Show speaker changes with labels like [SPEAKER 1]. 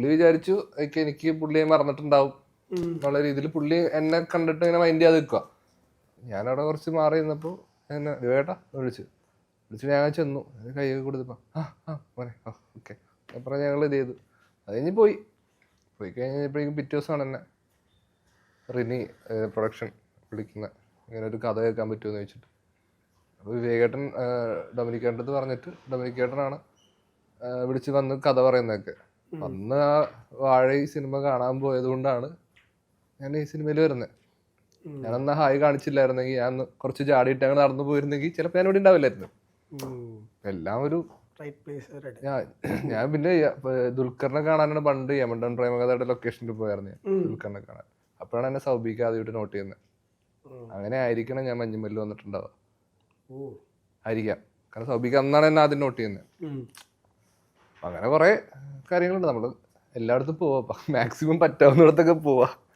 [SPEAKER 1] പുള്ളി വിചാരിച്ചു എനിക്ക് എനിക്ക് പുള്ളിയെ മറന്നിട്ടുണ്ടാവും. എന്നുള്ള രീതിയിൽ പുള്ളി എന്നെ കണ്ടിട്ട് ഇങ്ങനെ മൈൻഡ് ചെയ്യാതെ നിൽക്കുക ഞാനവിടെ കുറച്ച് മാറി നിന്നപ്പോൾ എന്നെ വേട്ടാ വിളിച്ചു. വിളിച്ച് ഞാൻ ചെന്നു. കൈ കൊടുത്തപ്പോൾ ആ ആ മോനെ ആ ഓക്കെ. അപ്പുറം ഞങ്ങൾ ഇത് ചെയ്തു. അത് കഴിഞ്ഞ് പോയി. പോയി കഴിഞ്ഞപ്പോഴേക്കും പിറ്റേ ദിവസമാണ് എന്നെ റിനി പ്രൊഡക്ഷൻ വിളിക്കുന്ന ഇങ്ങനെ ഒരു കഥ കേൾക്കാൻ പറ്റുമോ എന്ന് ചോദിച്ചിട്ട്. അപ്പോൾ വിവേകേട്ടൻ ഡൊമിനിക്കേട്ടൻ അടുത്ത് പറഞ്ഞിട്ട് ഡൊമിനിക്കേട്ടനാണ് വിളിച്ച് വന്ന് കഥ പറയുന്നതൊക്കെ. അന്ന് ആ വാഴ ഈ സിനിമ കാണാൻ പോയത് കൊണ്ടാണ് ഞാൻ ഈ സിനിമയിൽ വരുന്നത്
[SPEAKER 2] ഞാൻ
[SPEAKER 1] അന്ന് ഹായ് കാണിച്ചില്ലായിരുന്നെങ്കിൽ ഞാൻ കുറച്ച് ചാടിയിട്ട് അങ്ങനെ നടന്നു പോയിരുന്നെങ്കിൽ ചിലപ്പോൾ ഞാൻ ഇവിടെ ഉണ്ടാവില്ലായിരുന്നു. എല്ലാം ഒരു ഞാൻ പിന്നെ ദുൽഖറിനെ കാണാനാണ് പണ്ട് യമണ്ടൻ പ്രേമകഥയുടെ ലൊക്കേഷനിൽ പോയായിരുന്നു ഞാൻ ദുൽഖറിനെ കാണാൻ. അപ്പോഴാണ് എന്നെ സൗബിക്ക് ആദ്യമായിട്ട് നോട്ട് ചെയ്യുന്നത് അങ്ങനെ ആയിരിക്കണം ഞാൻ മഞ്ഞുമല്ല് വന്നിട്ടുണ്ടാവുക. ആയിരിക്കാം. കാരണം സൗബിക്ക് അന്നാണ് എന്നെ ആദ്യം നോട്ട് ചെയ്യുന്നത് അങ്ങനെ കുറെ കാര്യങ്ങളുണ്ട് നമ്മൾ എല്ലായിടത്തും പോവാം. മാക്സിമം പറ്റാവുന്നിടത്തൊക്കെ പോവാ.